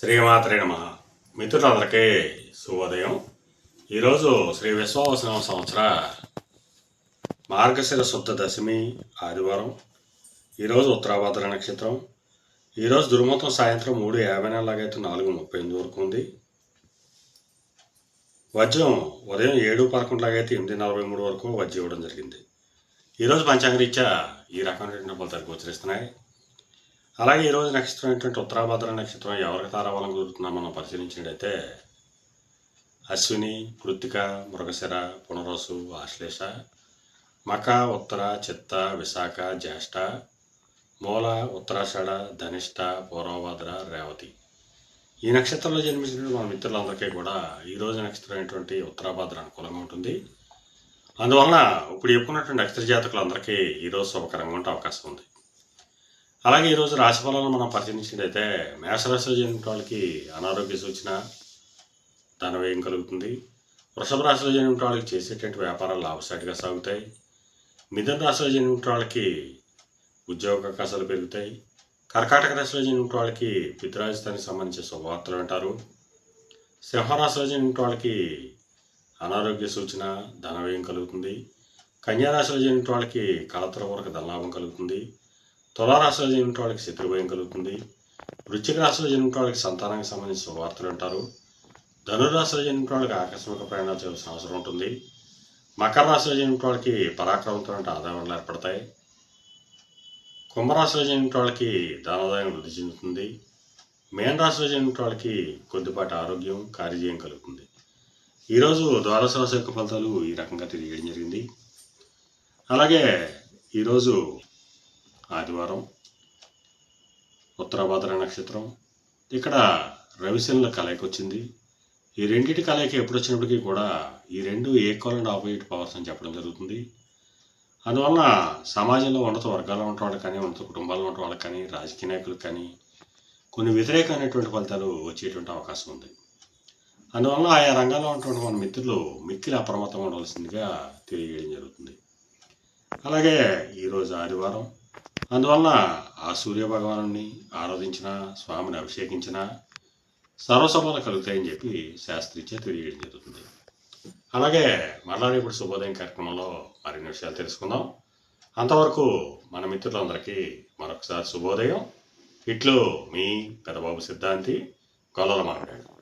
శ్రీమాత్రే నమ. మిత్రులందరికీ శుభోదయం. ఈరోజు శ్రీ విశ్వావసనం సంవత్సర మార్గశిర శుద్ధ దశమి ఆదివారం. ఈరోజు ఉత్తరాభద్ర నక్షత్రం. ఈరోజు దుర్మతం సాయంత్రం మూడు యాభై నాలుగైతే నాలుగు ముప్పై ఎనిమిది వరకు ఉంది. వజ్రం ఉదయం ఏడు పదకొండులాగైతే ఎనిమిది నలభై మూడు వరకు వజ్రం ఇవ్వడం జరిగింది. ఈరోజు పంచాంగరీత్యా ఈ రకమైన ఫలితాలు గోచరిస్తున్నాయి అలాగే ఈరోజు నక్షత్రం ఏంటంటే ఉత్తరాభద్ర నక్షత్రం ఎవరికి తారాబలం కుదురుతుందో మనం పరిశీలించినట్టయితే అశ్విని కృత్తిక మృగశిర పునరోసు ఆశ్లేష మక ఉత్తర చిత్త విశాఖ జ్యేష్ఠ మూల ఉత్తరాషాఢ ధనిష్ట పూర్వభద్ర రేవతి. ఈ నక్షత్రంలో జన్మించిన మన మిత్రులందరికీ కూడా ఈరోజు నక్షత్రం అయినటువంటి ఉత్తరాభద్ర అనుకూలంగా ఉంటుంది. అందువలన ఇప్పుడు చెప్పుకున్నటువంటి నక్షత్ర జాతకులందరికీ ఈరోజు శుభకరంగా ఉండే అవకాశం ఉంది. అలాగే ఈరోజు రాశిఫలాలను మనం పరిశీలించినట్టయితే మేషరాశి జరిగిన వాళ్ళకి అనారోగ్య సూచన ధన వ్యయం కలుగుతుంది. వృషభ రాశిలో జరిగిన వాళ్ళకి చేసేటువంటి వ్యాపారాలు లాభసాటిగా సాగుతాయి. మిథున రాశిలో జరిగిన వాళ్ళకి ఉద్యోగ అవకాశాలు పెరుగుతాయి. కర్కాటక రాశిలో జరిగిన వాళ్ళకి పితృరాజధానికి సంబంధించిన శుభవార్తలు వింటారు సింహరాశిలో జరిగిన వాళ్ళకి అనారోగ్య సూచన ధన వ్యయం కలుగుతుంది. కన్యారాశిలో జరిగిన వాళ్ళకి కలతల వరకు ధనలాభం కలుగుతుంది. తులారాశిలో జన్మిన వాళ్ళకి శత్రుభయం కలుగుతుంది. వృశ్చిక రాశిలో జన్మిన వాళ్ళకి సంతానానికి సంబంధించిన శుభవార్తలు అంటారు. ధనురాశిలో జన్మిన వాళ్ళకి ఆకస్మిక ప్రయాణాలు చేయాల్సిన అవసరం ఉంటుంది. మకర రాశిలో జన్మిన వాళ్ళకి పరాక్రమంతో ఆదాయాలు ఏర్పడతాయి. కుంభరాశిలో జన్మిన వాళ్ళకి ధనాదాయం వృద్ధి చెందుతుంది. మేన రాశిలో జన్మిన వాళ్ళకి కొద్దిపాటి ఆరోగ్యం కార్యజయం కలుగుతుంది. ఈరోజు ద్వాదశ రాశి యొక్క ఫలితాలు ఈ రకంగా తెలియజేయడం జరిగింది. అలాగే ఈరోజు ఆదివారం ఉత్తరాభాద్ర నక్షత్రం. ఇక్కడ రవిశనుల కలయిక వచ్చింది ఈ రెండింటి కలయిక ఎప్పుడు వచ్చినప్పటికీ కూడా ఈ రెండు ఈక్వల్ అండ్ ఆపోజిట్ పవర్స్ అని చెప్పడం జరుగుతుంది. అందువలన సమాజంలో ఉన్నత వర్గాల్లో ఉన్న వాళ్ళకి కానీ ఉన్నత కుటుంబాల్లో ఉన్న వాళ్ళకి కానీ రాజకీయ నాయకులకు కానీ కొన్ని వ్యతిరేకమైనటువంటి ఫలితాలు వచ్చేటువంటి అవకాశం ఉంది. అందువలన ఆయా రంగాల్లో ఉన్నటువంటి మన మిత్రులు మిక్కిలి అప్రమత్తం ఉండవలసిందిగా తెలియజేయడం జరుగుతుంది. అలాగే ఈరోజు ఆదివారం అందువలన ఆ సూర్య భగవాను ఆరాధించిన స్వామిని అభిషేకించిన సర్వసంపద కలుగుతాయని చెప్పి శాస్త్రీచే తెలియజేయడం జరుగుతుంది. అలాగే మరలా రేపు శుభోదయం కార్యక్రమంలో మరిన్ని విషయాలు తెలుసుకుందాం. అంతవరకు మన మిత్రులందరికీ మరొకసారి శుభోదయం. ఇట్లు మీ పెదబాబు సిద్ధాంతి గొల్లల మాట్లాడు